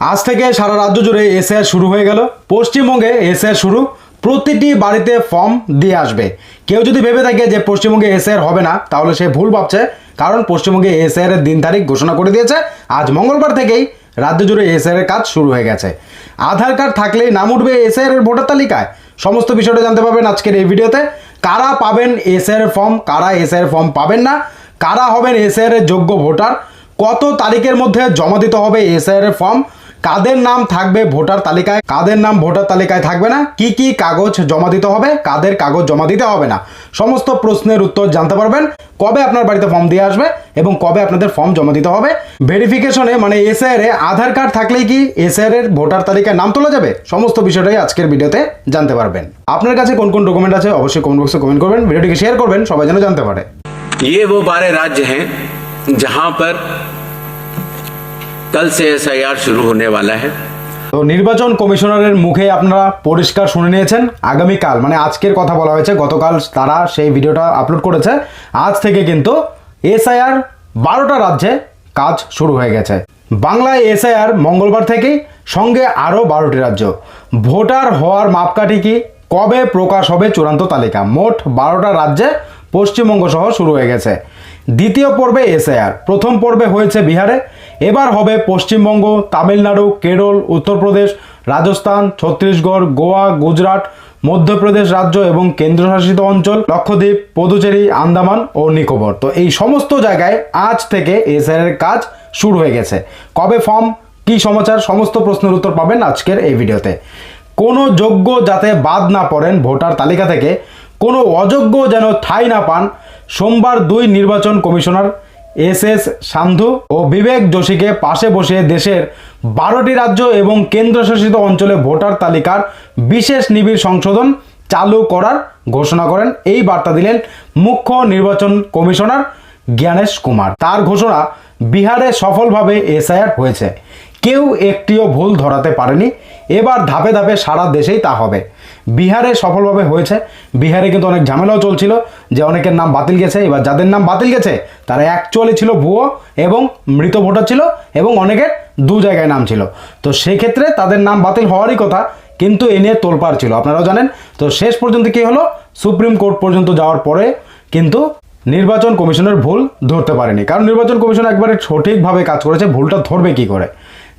আজ থেকে সারা রাজ্য জুড়ে এসআর শুরু হয়ে গেল। পশ্চিমবঙ্গে এসআর শুরু। প্রতিটি বাড়িতে ফর্ম দিয়ে আসবে। কেউ যদি ভেবে থাকে যে পশ্চিমবঙ্গে এসআর হবে না, তাহলে সে ভুল ভাবছে। কারণ পশ্চিমবঙ্গে এসআর এর দিন তারিখ ঘোষণা করে দিয়েছে। আজ মঙ্গলবার থেকেই রাজ্য জুড়ে এসআর এর কাজ শুরু হয়ে গেছে। আধার কার্ড থাকলেই নাম উঠবে এসআর এর ভোটার তালিকায়। সমস্ত বিষয়টা জানতে পারবেন আজকের এই ভিডিওতে। কারা পাবেন এসআর এর ফর্ম, কারা এসআর এর ফর্ম পাবেন না? কারা হবেন এসআর এর যোগ্য ভোটার? কত তারিখের মধ্যে জমা দিতে হবে এসআর এর ফর্ম? কাদের নাম থাকবে ভোটার তালিকায় কাদের নাম ভোটার তালিকায় থাকবে না কি কি কাগজ জমা দিতে হবে কাদের কাগজ জমা দিতে হবে না সমস্ত প্রশ্নের উত্তর জানতে পারবেন কবে আপনার বাড়িতে ফর্ম দিয়ে আসবে এবং কবে আপনাদের ফর্ম জমা দিতে হবে ভেরিফিকেশনে মানে এসআর এ আধার কার্ড থাকলেই কি এসআর এর ভোটার তালিকায় নাম তোলা যাবে সমস্ত বিষয়টাই আজকের ভিডিওতে জানতে পারবেন আপনার কাছে কোন কোন ডকুমেন্ট আছে অবশ্যই কমেন্ট বক্সে কমেন্ট করবেন ভিডিওটিকে শেয়ার করবেন সবাই যেন জানতে পারে ये वो बारह राज्य हैं जहां पर कल से एस शुरू होने वाला है তো নির্বাচন কমিশনারের মুখে আপনারা পরিষ্কার শুনে নিয়েছেন আগামীকাল মানে আজকের কথা বলা হয়েছে গতকাল তারা সেই ভিডিওটা আপলোড করেছে আজ থেকে কিন্তু এসআইআর বারোটা রাজ্যে কাজ শুরু হয়ে গেছে বাংলায় এসআইআর মঙ্গলবার থেকেই সঙ্গে আরও বারোটি রাজ্য ভোটার হওয়ার মাপকাঠি কি কবে প্রকাশ হবে চূড়ান্ত তালিকা মোট বারোটা রাজ্যে পশ্চিমবঙ্গ সহ শুরু হয়ে গেছে দ্বিতীয় পর্বে এসআইআর প্রথম পর্বে হয়েছে বিহারে এবার হবে পশ্চিমবঙ্গ, তামিলনাড়ু, কেরল, উত্তরপ্রদেশ, রাজস্থান, ছত্তিশগড়, গোয়া, গুজরাট, মধ্যপ্রদেশ রাজ্য এবং কেন্দ্রশাসিত অঞ্চল, লক্ষদ্বীপ, পদুচেরি, আন্দামান ও নিকোবর। তো এই সমস্ত জায়গায় আজ থেকে এসআইআর এর কাজ শুরু হয়ে গেছে। কবে ফর্ম, কি সমাচার, সমস্ত প্রশ্নের উত্তর পাবেন আজকের এই ভিডিওতে। কোনো যোগ্য যাতে বাদ না পড়েন ভোটার তালিকা থেকে, কোনো অযোগ্য যেন ঠাঁই না পান, সোমবার দুই নির্বাচন কমিশনার এস এস সান্ধু ও বিবেক যোশীকে পাশে বসে দেশের বারোটি রাজ্য এবং কেন্দ্রশাসিত অঞ্চলে ভোটার তালিকার বিশেষ নিবিড় সংশোধন চালু করার ঘোষণা করেন। এই বার্তা দিলেন মুখ্য নির্বাচন কমিশনার জ্ঞানেশ কুমার। তার ঘোষণা বিহারে সফলভাবে এসআইআর হয়েছে। কেউ একটিও ভুল ধরাতে পারেনি। এবার ধাপে ধাপে সারা দেশেই তা হবে। বিহারে সফলভাবে হয়েছে। বিহারে কিন্তু অনেক ঝামেলাও চলছিল যে অনেকের নাম বাতিল গেছে, এবার যাদের নাম বাতিল গেছে, তারা অ্যাকচুয়ালি ছিল ভুয়ো এবং মৃত ভোটার ছিল এবং অনেকের দু জায়গায় নাম ছিল। তো সেক্ষেত্রে তাদের নাম বাতিল হওয়ারই কথা, কিন্তু এ নিয়ে তোলপাড় ছিল, আপনারাও জানেন। তো শেষ পর্যন্ত কি হলো? সুপ্রিম কোর্ট পর্যন্ত যাওয়ার পরে কিন্তু নির্বাচন কমিশনের ভুল ধরতে পারেনি। কারণ নির্বাচন কমিশন একবারে সঠিকভাবে কাজ করেছে, ভুলটা ধরবে কি করে?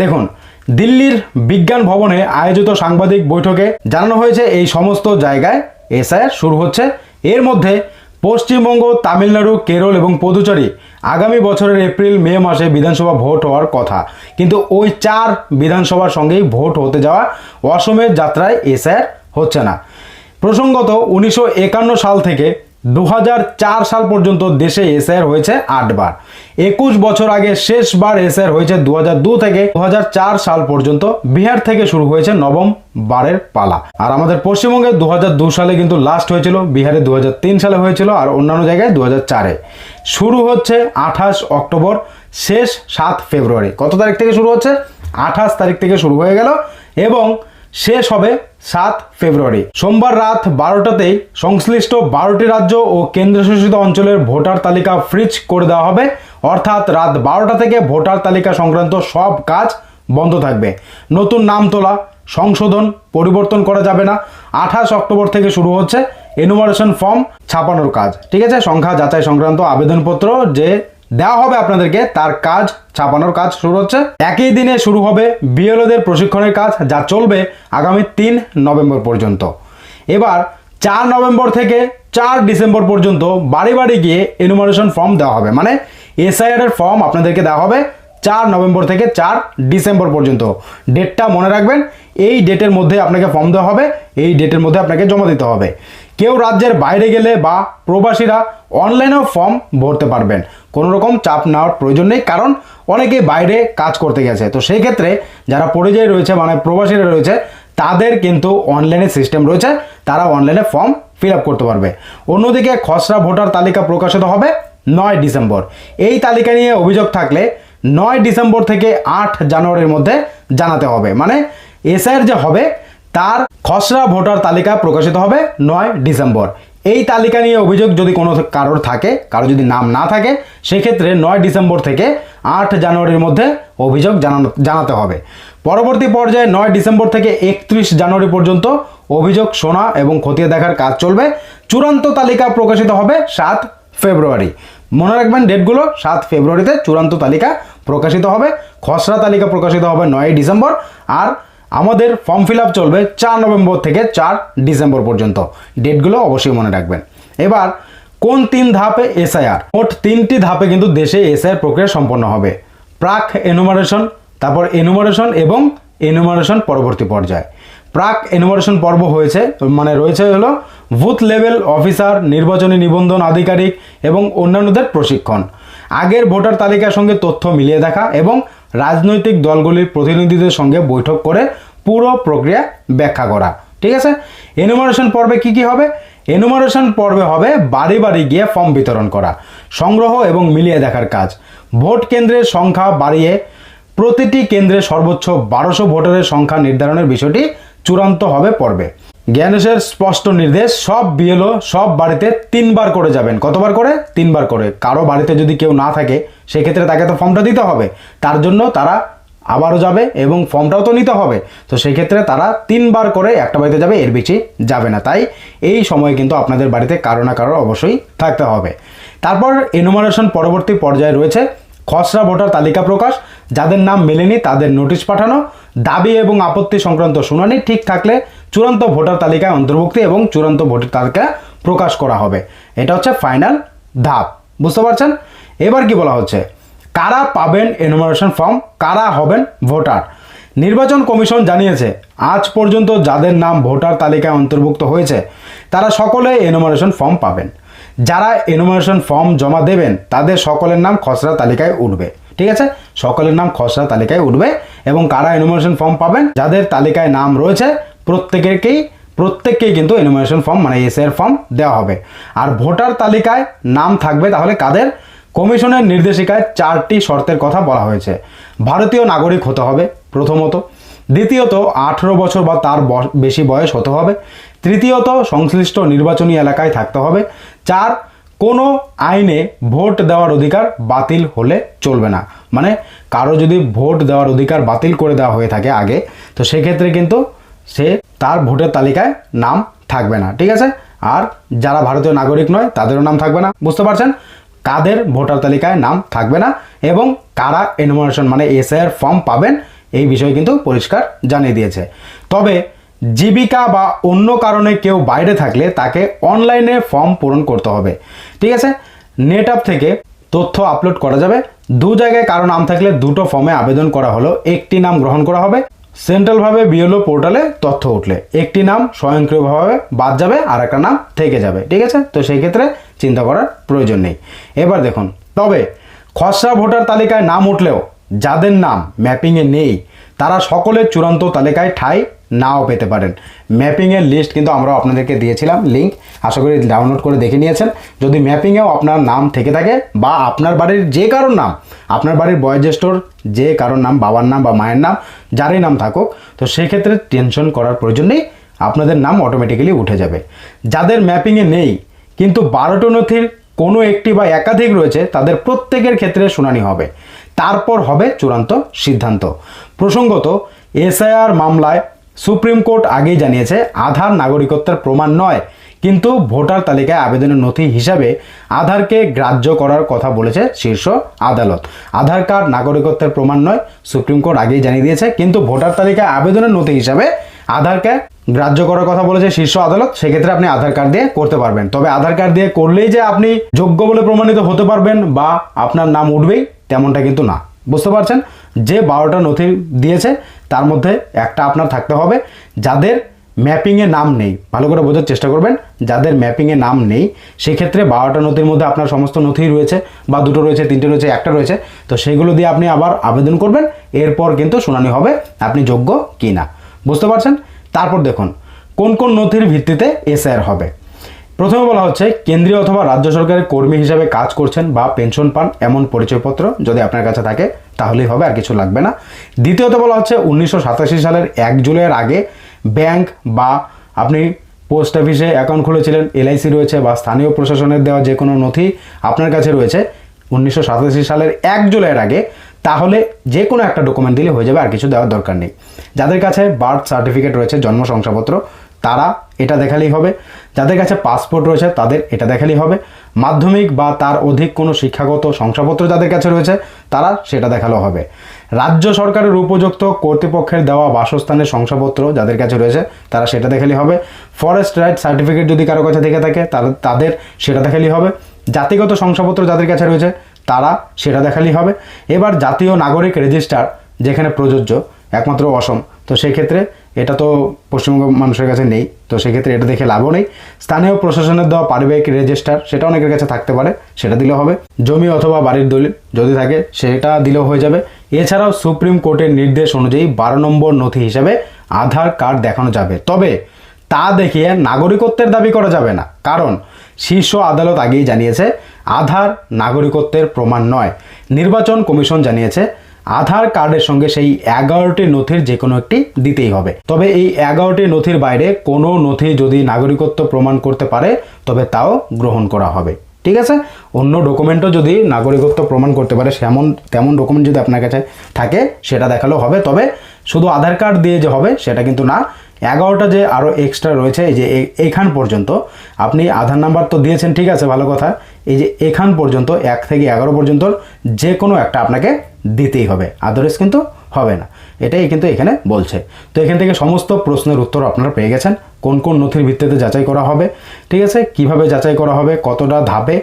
দেখুন দিল্লির বিজ্ঞান ভবনে আয়োজিত সাংবাদিক বৈঠকে জানানো হয়েছে এই সমস্ত জায়গায় এসআইআর শুরু হচ্ছে। এর মধ্যে পশ্চিমবঙ্গ, তামিলনাড়ু, কেরল এবং পদুচেরি আগামী বছরের এপ্রিল, মে মাসে বিধানসভা ভোট হওয়ার কথা। কিন্তু ওই চার বিধানসভার সঙ্গেই ভোট হতে যাওয়া অসমের যাত্রায় এসআইআর হচ্ছে না। প্রসঙ্গত, উনিশশো একান্ন সাল থেকে দু হাজার চার সাল পর্যন্ত দেশে এসআইআর হয়েছে আটবার। একুশ বছর আগে শেষবার এসআইআর হয়েছে দু থেকে। দু হাজার চার সাল পর্যন্ত বিহার থেকে শুরু হয়েছে নবম বারের পালা। আর আমাদের পশ্চিমবঙ্গে দু সালে কিন্তু লাস্ট হয়েছিল, বিহারে দু হাজার তিন সালে হয়েছিল, আর অন্যান্য জায়গায় দু চারে। শুরু হচ্ছে আঠাশ অক্টোবর, শেষ সাত ফেব্রুয়ারি। কত তারিখ থেকে শুরু হচ্ছে? আঠাশ তারিখ থেকে শুরু হয়ে গেল এবং শেষ হবে সাত ফেব্রুয়ারি। সোমবার রাত বারোটাতেই সংশ্লিষ্ট বারোটি রাজ্য ও কেন্দ্রশাসিত অঞ্চলের ভোটার তালিকা ফ্রিজ করে দেওয়া হবে। অর্থাৎ রাত বারোটা থেকে ভোটার তালিকা সংক্রান্ত সব কাজ বন্ধ থাকবে। নতুন নাম তোলা, সংশোধন, পরিবর্তন করা যাবে না। আঠাশ অক্টোবর থেকে শুরু হচ্ছে এনুমারেশন ফর্ম ছাপানোর কাজ। ঠিক আছে? সংখ্যা যাচাই সংক্রান্ত আবেদনপত্র যে দেওয়া হবে আপনাদেরকে তার কাজ, ছাপানোর কাজ শুরু হচ্ছে। একই দিনে শুরু হবে বিএলওদের প্রশিক্ষণের কাজ যা চলবে আগামী তিন নভেম্বর পর্যন্ত। এবার চার নভেম্বর থেকে চার ডিসেম্বর পর্যন্ত বাড়ি বাড়ি গিয়ে এনুমারেশন ফর্ম দেওয়া হবে। মানে এসআইআর এর ফর্ম আপনাদেরকে দেওয়া হবে চার নভেম্বর থেকে চার ডিসেম্বর পর্যন্ত। ডেটটা মনে রাখবেন, এই ডেটের মধ্যে আপনাকে ফর্ম দেওয়া হবে, এই ডেটের মধ্যে আপনাকে জমা দিতে হবে। কেউ রাজ্যের বাইরে গেলে বা প্রবাসীরা অনলাইনেও ফর্ম ভরতে পারবেন। কোনো রকম চাপ নেওয়ার প্রয়োজন নেই, কারণ অনেকে বাইরে কাজ করতে গেছে। তো সেই ক্ষেত্রে যারা পরিযায়ী রয়েছে মানে প্রবাসীরা রয়েছে, তাদের কিন্তু অনলাইনে সিস্টেম রয়েছে, তারা অনলাইনে ফর্ম ফিল করতে পারবে। অন্যদিকে খসড়া ভোটার তালিকা প্রকাশিত হবে নয় ডিসেম্বর। এই তালিকা নিয়ে অভিযোগ থাকলে নয় ডিসেম্বর থেকে আট জানুয়ারির মধ্যে জানাতে হবে। মানে এসআইয়ের যে হবে, তার খসড়া ভোটার তালিকা প্রকাশিত হবে নয় ডিসেম্বর। এই তালিকা নিয়ে অভিযোগ যদি কোনো কারোর থাকে কারও যদি নাম না থাকে, সেক্ষেত্রে নয় ডিসেম্বর থেকে আট জানুয়ারির মধ্যে অভিযোগ জানানো, জানাতে হবে। পরবর্তী পর্যায়ে নয় ডিসেম্বর থেকে একত্রিশ জানুয়ারি পর্যন্ত অভিযোগ শোনা এবং খতিয়ে দেখার কাজ চলবে। চূড়ান্ত তালিকা প্রকাশিত হবে সাত ফেব্রুয়ারি। মনে রাখবেন ডেটগুলো, সাত ফেব্রুয়ারিতে চূড়ান্ত তালিকা প্রকাশিত হবে। খসড়া তালিকা প্রকাশিত হবে নয় ডিসেম্বর। আর আমাদের ফর্ম ফিল চলবে চার নভেম্বর থেকে চার ডিসেম্বর পর্যন্ত। ডেটগুলো অবশ্যই মনে রাখবেন। এবার, কোন তিন ধাপে এসআইআর মোট তিনটি ধাপে কিন্তু দেশে এসআইআর প্রক্রিয়া সম্পন্ন হবে। প্রাক এনুমারেশন তারপর এনুমারেশন এবং এনুমারেশন পরবর্তী পর্যায়ে। প্রাক এনুমারেশন পর্ব হয়েছে মানে রয়েছে হলো বুথ লেভেল অফিসার, নির্বাচনী নিবন্ধন আধিকারিক এবং অন্যান্যদের প্রশিক্ষণ। আগের ভোটার তালিকার সঙ্গে তথ্য মিলিয়ে দেখা এবং রাজনৈতিক দলগুলির প্রতিনিধিদের সঙ্গে বৈঠক করে পুরো প্রক্রিয়া ব্যাখ্যা করা। ঠিক আছে? এনুমারেশন পর্বে কি কি হবে? এনুমারেশন পর্বে হবে বাড়ি বাড়ি গিয়ে ফর্ম বিতরণ করা, সংগ্রহ এবং মিলিয়ে দেখার কাজ। ভোট কেন্দ্রের সংখ্যা বাড়িয়ে প্রতিটি কেন্দ্রে সর্বোচ্চ বারোশো ভোটারের সংখ্যা নির্ধারণের বিষয়টি চূড়ান্ত হবে পর্বে। জ্ঞানেশের স্পষ্ট নির্দেশ, সব বিএলও সব বাড়িতে তিনবার করে যাবেন। কতবার করে? তিনবার করে। কারও বাড়িতে যদি কেউ না থাকে, সেক্ষেত্রে তাকে তো ফর্মটা দিতে হবে। তার জন্য তারা আবারও যাবে এবং ফর্মটাও তো নিতে হবে। তো সেক্ষেত্রে তারা তিনবার করে একটা বাড়িতে যাবে, এর বেশি যাবে না। তাই এই সময় কিন্তু আপনাদের বাড়িতে কারও না কারও অবশ্যই থাকতে হবে। তারপর এনুমারেশন পরবর্তী পর্যায়ে রয়েছে। খসড়া ভোটার তালিকা প্রকাশ। যাদের নাম মেলেনি, তাদের নোটিশ পাঠানো। দাবি এবং আপত্তি সংক্রান্ত শুনানি ঠিক থাকলে চূড়ান্ত ভোটার তালিকায় অন্তর্ভুক্তি এবং চূড়ান্ত ভোটার তালিকা প্রকাশ করা হবে। এটা হচ্ছে ফাইনাল ধাপ। বুঝতে পারছেন? এবার কি বলা হচ্ছে? কারা পাবেন এনুমারেশন ফর্ম কারা হবেন ভোটার? নির্বাচন কমিশন জানিয়েছে, আজ পর্যন্ত যাদের নাম ভোটার তালিকায় অন্তর্ভুক্ত হয়েছে, তারা সকলে এনুমারেশন ফর্ম পাবেন। যারা এনুমারেশন ফর্ম জমা দেবেন, তাদের সকলের নাম খসড়া তালিকায় উঠবে। ঠিক আছে? সকলের নাম খসড়া তালিকায় উঠবে এবং কারা এনুমারেশন ফর্ম পাবেন, যাদের তালিকায় নাম রয়েছে প্রত্যেকেরকেই, প্রত্যেককেই কিন্তু এনুমারেশন ফর্ম মানে এস এর ফর্ম দেওয়া হবে। আর ভোটার তালিকায় নাম থাকবে, তাহলে কাদের? কমিশনের নির্দেশিকায় চারটি শর্তের কথা বলা হয়েছে। ভারতীয় নাগরিক হতে হবে, প্রথমত। দ্বিতীয়ত, আঠেরো বছর বা তার বেশি বয়স হতে হবে। তৃতীয়ত, সংশ্লিষ্ট নির্বাচনী এলাকায় থাকতে হবে। চার, কোনো আইনে ভোট দেওয়ার অধিকার বাতিল হলে চলবে না। মানে কারও যদি ভোট দেওয়ার অধিকার বাতিল করে দেওয়া হয়ে থাকে আগে, তো সেক্ষেত্রে কিন্তু সে তার ভোটের তালিকায় নাম থাকবে না, ঠিক আছে? আর যারা ভারতীয় নাগরিক নয়, তাদেরও নাম থাকবে না, বুঝতে পারছেন? কাদের ভোটার তালিকায় নাম থাকবে না এবং কারা এনুমারেশন মানে এসআইআর ফর্ম পাবেন, এই বিষয়ে কিন্তু পরিষ্কার জানিয়ে দিয়েছে। তবে জীবিকা বা অন্য কারণে কেউ বাইরে থাকলে তাকে অনলাইনে ফর্ম পূরণ করতে হবে, ঠিক আছে? নেট আপ থেকে তথ্য আপলোড করা যাবে। দু জায়গায় কারও নাম থাকলে দুটো ফর্মে আবেদন করা হলো, একটি নাম গ্রহণ করা হবে সেন্ট্রালভাবে বিএলও পোর্টালে তথ্য উঠলে। একটি নাম স্বয়ংক্রিয়ভাবে বাদ যাবে আর একটা নাম থেকে যাবে। ঠিক আছে? তো সেই ক্ষেত্রে চিন্তা করার প্রয়োজন নেই। এবার দেখুন, তবে খসড়া ভোটার তালিকায় নাম উঠলেও যাদের নাম ম্যাপিংয়ে নেই, তারা সকলের চূড়ান্ত তালিকায় ঠাঁই নাও পেতে পারেন। ম্যাপিংয়ের লিস্ট কিন্তু আমরা আপনাদেরকে দিয়েছিলাম লিঙ্ক আশা করি ডাউনলোড করে দেখে নিয়েছেন। যদি ম্যাপিংয়েও আপনার নাম থেকে থাকে বা আপনার বাড়ির যে কারোর নাম, আপনার বাড়ির বয়োজ্যেষ্ঠর যে কারোর নাম, বাবার নাম বা মায়ের নাম, যারই নাম থাকুক, তো সেক্ষেত্রে টেনশন করার প্রয়োজন নেই, আপনাদের নাম অটোমেটিক্যালি উঠে যাবে। যাদের ম্যাপিংয়ে নেই, কিন্তু বারোটো নথির কোনো একটি বা একাধিক রয়েছে, তাদের প্রত্যেকের ক্ষেত্রে শুনানি হবে। তারপর হবে চূড়ান্ত সিদ্ধান্ত। প্রসঙ্গত, এসআইআর মামলায় সুপ্রিম কোর্ট আগেই জানিয়েছে, আধার নাগরিকত্বের প্রমাণ নয়, কিন্তু ভোটার তালিকায় আবেদনের নথি হিসাবে আধারকে গ্রাহ্য করার কথা বলেছে শীর্ষ আদালত। আধার কার্ড নাগরিকত্বের প্রমাণ নয়, সুপ্রিম কোর্ট আগেই জানিয়ে দিয়েছে, কিন্তু ভোটার তালিকায় আবেদনের নথি হিসাবে আধারকে গ্রাহ্য করার কথা বলেছে শীর্ষ আদালত। সেক্ষেত্রে আপনি আধার কার্ড দিয়ে করতে পারবেন। তবে আধার কার্ড দিয়ে করলেই যে আপনি যোগ্য বলে প্রমাণিত হতে পারবেন বা আপনার নাম উঠবেই, তেমনটা কিন্তু না। বুঝতে পারছেন? যে বারোটা নথি দিয়েছে তার মধ্যে একটা আপনার থাকতে হবে যাদের ম্যাপিংয়ে নাম নেই। ভালো করে বোঝার চেষ্টা করবেন, যাদের ম্যাপিংয়ে নাম নেই, সেক্ষেত্রে বারোটা নথির মধ্যে আপনার সমস্ত নথি রয়েছে বা দুটো রয়েছে, তিনটে রয়েছে, একটা রয়েছে। তো সেগুলো দিয়ে আপনি আবার আবেদন করবেন, এরপর কিন্তু শুনানি হবে আপনি যোগ্য কি না বুঝতে পারছেন? তারপর দেখুন, কোন কোন নথির ভিত্তিতে এসআইআর হবে? প্রথমে বলা হচ্ছে, কেন্দ্রীয় অথবা রাজ্য সরকারের কর্মী হিসাবে কাজ করছেন বা পেনশন পান এমন পরিচয়পত্র যদি আপনার কাছে থাকে তাহলেই হবে, আর কিছু লাগবে না। দ্বিতীয়ত বলা হচ্ছে, উনিশশো সাতাশি সালের এক জুলাইয়ের আগে ব্যাংক বা আপনি পোস্ট অফিসে অ্যাকাউন্ট খুলেছিলেন, এলআইসি রয়েছে বা স্থানীয় প্রশাসনের দেওয়া যে কোনো নথি আপনার কাছে রয়েছে উনিশশো সাতাশি সালের এক জুলাইয়ের আগে, তাহলে যে কোনো একটা ডকুমেন্ট দিলে হয়ে যাবে, আর কিছু দেওয়ার দরকার নেই। যাদের কাছে বার্থ সার্টিফিকেট রয়েছে, জন্ম শংসাপত্র তারা এটা দেখালেই হবে। যাদের কাছে পাসপোর্ট রয়েছে, তাদের এটা দেখালেই হবে। মাধ্যমিক বা তার অধিক কোনো শিক্ষাগত শংসাপত্র যাদের কাছে রয়েছে, তারা সেটা দেখালেও হবে। রাজ্য সরকারের উপযুক্ত কর্তৃপক্ষের দেওয়া বাসস্থানের শংসাপত্র যাদের কাছে রয়েছে, তারা সেটা দেখালেই হবে। ফরেস্ট রাইট সার্টিফিকেট যদি কারও কাছে থেকে থাকে তাদের সেটা দেখালেই হবে। জাতিগত শংসাপত্র যাদের কাছে রয়েছে, তারা সেটা দেখালেই হবে। এবার জাতীয় নাগরিক রেজিস্টার, যেখানে প্রযোজ্য, একমাত্র অসম, তো সেই ক্ষেত্রে এটা তো পশ্চিমবঙ্গ মানুষের কাছে নেই, তো সেক্ষেত্রে এটা দেখে লাভও নেই। স্থানীয় প্রশাসনের দেওয়া পারিবারিক রেজিস্টার সেটা অনেকের কাছে থাকতে পারে, সেটা দিলেও হবে। জমি অথবা বাড়ির দলিল যদি থাকে, সেটা দিলেও হয়ে যাবে। এছাড়াও সুপ্রিম কোর্টের নির্দেশ অনুযায়ী বারো নম্বর নথি হিসাবে আধার কার্ড দেখানো যাবে। তবে তা দেখিয়ে নাগরিকত্বের দাবি করা যাবে না, কারণ শীর্ষ আদালত আগেই জানিয়েছে, আধার নাগরিকত্বের প্রমাণ নয়। নির্বাচন কমিশন জানিয়েছে আধার কার্ডের সঙ্গে সেই এগারোটি নথির যে কোনো একটি দিতেই হবে। তবে এই এগারোটি নথির বাইরে কোনো নথি যদি নাগরিকত্ব প্রমাণ করতে পারে, তবে তাও গ্রহণ করা হবে। ঠিক আছে? অন্য ডকুমেন্টও যদি নাগরিকত্ব প্রমাণ করতে পারে, সেমন, তেমন ডকুমেন্ট যদি আপনার কাছে থাকে, সেটা দেখালেও হবে। তবে শুধু আধার কার্ড দিয়ে যে হবে, সেটা কিন্তু না। এগারোটা যে আরও এক্সট্রা রয়েছে, এই যে এখান পর্যন্ত, আপনি আধার নাম্বার তো দিয়েছেন, ঠিক আছে, ভালো কথা। এই যে এখান পর্যন্ত, এক থেকে এগারো পর্যন্ত যে কোনো একটা আপনাকে দিতেই হবে আদারওয়াইজ কিন্তু হবে না। এটাই কিন্তু এখানে বলছে। তো এখান থেকে সমস্ত প্রশ্নের উত্তর আপনারা পেয়ে গেছেন। কোন কোন নথির ভিত্তিতে যাচাই করা হবে, ঠিক আছে? কীভাবে যাচাই করা হবে, কতটা ধাপে,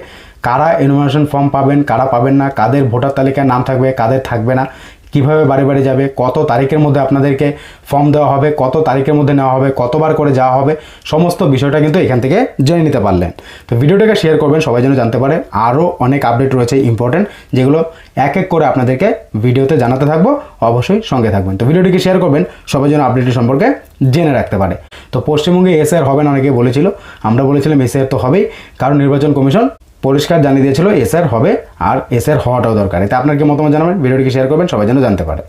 কারা এনুমারেশন ফর্ম পাবেন, কারা পাবেন না, কাদের ভোটার তালিকায় নাম থাকবে, কাদের থাকবে না কীভাবে বাড়ি বাড়ি যাবে, কত তারিখের মধ্যে আপনাদেরকে ফর্ম দেওয়া হবে, কত তারিখের মধ্যে নেওয়া হবে, কতবার করে যাওয়া হবে, সমস্ত বিষয়টা কিন্তু এখান থেকে জেনে নিতে পারলেন। তো ভিডিওটাকে শেয়ার করবেন, সবাই যেন জানতে পারে। আরও অনেক আপডেট রয়েছে ইম্পর্টেন্ট যেগুলো এক এক করে আপনাদেরকে ভিডিওতে জানাতে থাকব, অবশ্যই সঙ্গে থাকবেন। তো ভিডিওটিকে শেয়ার করবেন, সবাই যেন আপডেটের সম্পর্কে জেনে রাখতে পারে। তো পশ্চিমবঙ্গে এসআর হবে না অনেকে বলেছিল, আমরা বলেছিলাম এসআর তো হবেই, কারণ নির্বাচন কমিশন পরিষ্কার জানিয়ে দিয়েছিল এসের হবে আর এসের হওয়াটাও দরকার। এতে আপনার কি মতামত জানাবেন? ভিডিওটিকে শেয়ার করবেন, সবাই যেন জানতে পারে।